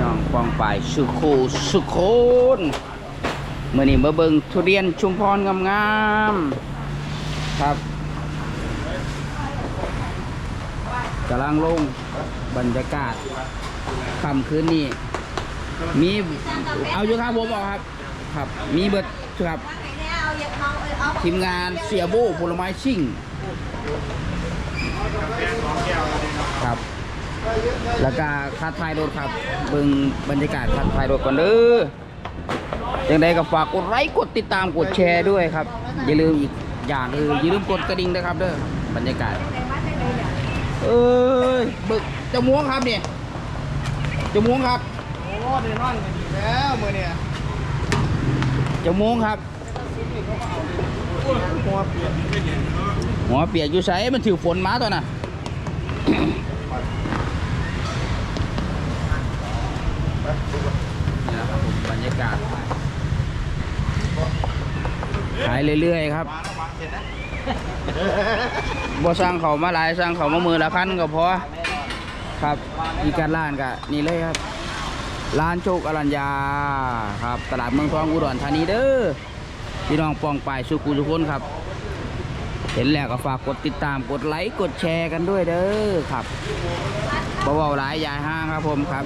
น้องปองปายสุโคสุโคนเมื่อนี้มาเบิงทุเรียนชุมพรงามๆครับกำลังลงบรรยากาศค่ำคืนนี้มีเอาอยู่ครับผมบอกครับ ครับ มีเบิดครับ ทีมงานเสียโบผลไม้ชิ่ง ครับ แล้วก็คาดท้ายรถครับเบิ่งบรรยากาศคาดท้ายรถก่อนเด้อยังไงก็ฝากกดไลค์กดติดตามกดแชร์ด้วยครับ อย่าลืมอีกอย่างคืออย่าลืมกดกระดิ่งนะครับเด้อบรรยากาศ เอ้ยบึกจะม่วงครับเนี่ยจะม่วงครับโอ้เดนอนกันดีแล้วมือเนี่ยจะม่วงครับหัวเปียกหัวเปียกอยู่ใสมันถือฝนมาตัวน่ะ นี่แหละ ครับผมบรรยากขายเรื่อยๆครับบ่สร้างเขามาหลายสร้างเขามามือละคันก็พอครับมีการร้านกะนี่เลยครับ ร้านโชคอรัญญาครับ ตลาดเมืองทองอุดรธานีเด้อพี่น้องปองปายสุขุทุคนครับ เห็นแล้วก็ฝากกดติดตามกดไลค์กดแชร์กันด้วยเด้อครับเบาๆหลายยายห้างครับผมครับ